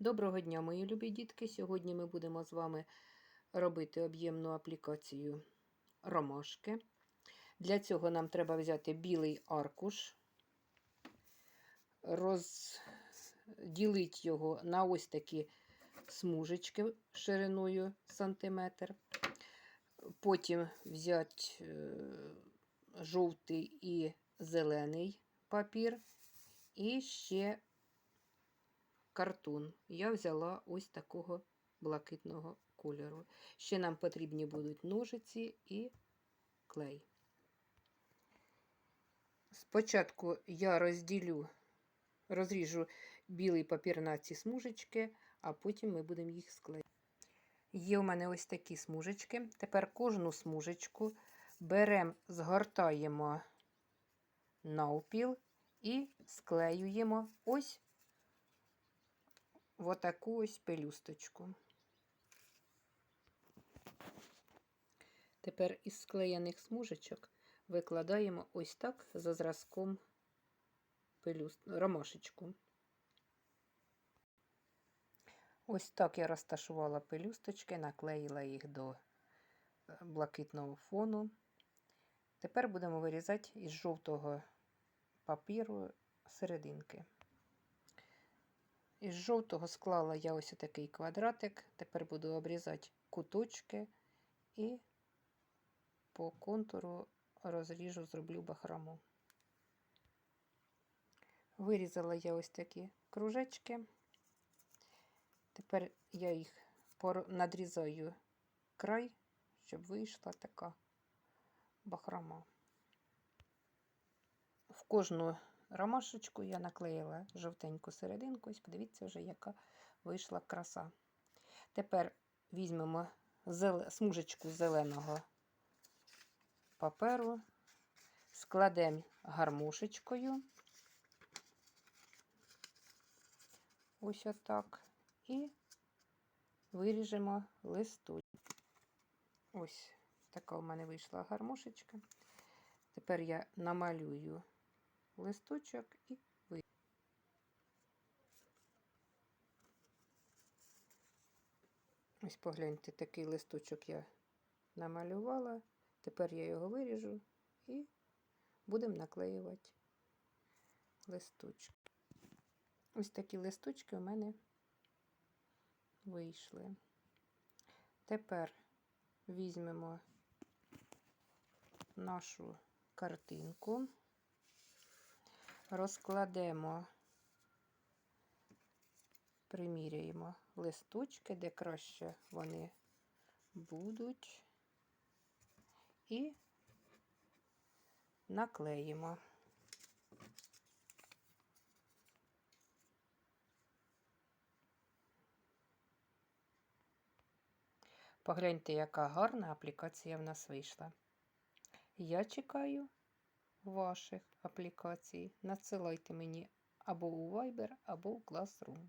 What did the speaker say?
Доброго дня, мої любі дітки. Сьогодні ми будемо з вами робити об'ємну аплікацію ромашки. Для цього нам треба взяти білий аркуш, розділити його на ось такі смужечки шириною сантиметр. Потім взяти е, жовтий і зелений папір. І ще картон. Я взяла ось такого блакитного кольору. Ще нам потрібні будуть ножиці і клей. Спочатку я розділю, розріжу білий папір на ці смужечки, а потім ми будемо їх склеїти. Є у мене ось такі смужечки. Тепер кожну смужечку беремо, згортаємо навпіл і склеюємо ось в отаку ось пелюсточку. Тепер із склеєних смужечок викладаємо ось так за зразком пелюст... ромашечку. Ось так я розташувала пелюсточки, наклеїла їх до е, блакитного фону. Тепер будемо вирізати із жовтого папіру серединки. Із жовтого склала я ось такий квадратик. Тепер буду обрізати куточки і по контуру розріжу, зроблю бахрому. Вирізала я ось такі кружечки. Тепер я їх надрізаю край, щоб вийшла така бахрома. В кожну ромашечку я наклеїла жовтеньку серединку. Ось подивіться вже, яка вийшла краса. Тепер візьмемо смужечку зеленого паперу, складемо гармошечкою. Ось отак. І виріжемо листочок. Ось така у мене вийшла гармошечка. Тепер я намалюю листочок і ви. Ось погляньте, такий листочок я намалювала. Тепер я його виріжу і будемо наклеювати листочки. Ось такі листочки у мене вийшли. Тепер візьмемо нашу картинку розкладемо, приміряємо листочки, де краще вони будуть, і наклеїмо. Погляньте, яка гарна аплікація в нас вийшла. Я чекаю ваших аплікацій. Надсилайте мені або у Viber, або у Classroom.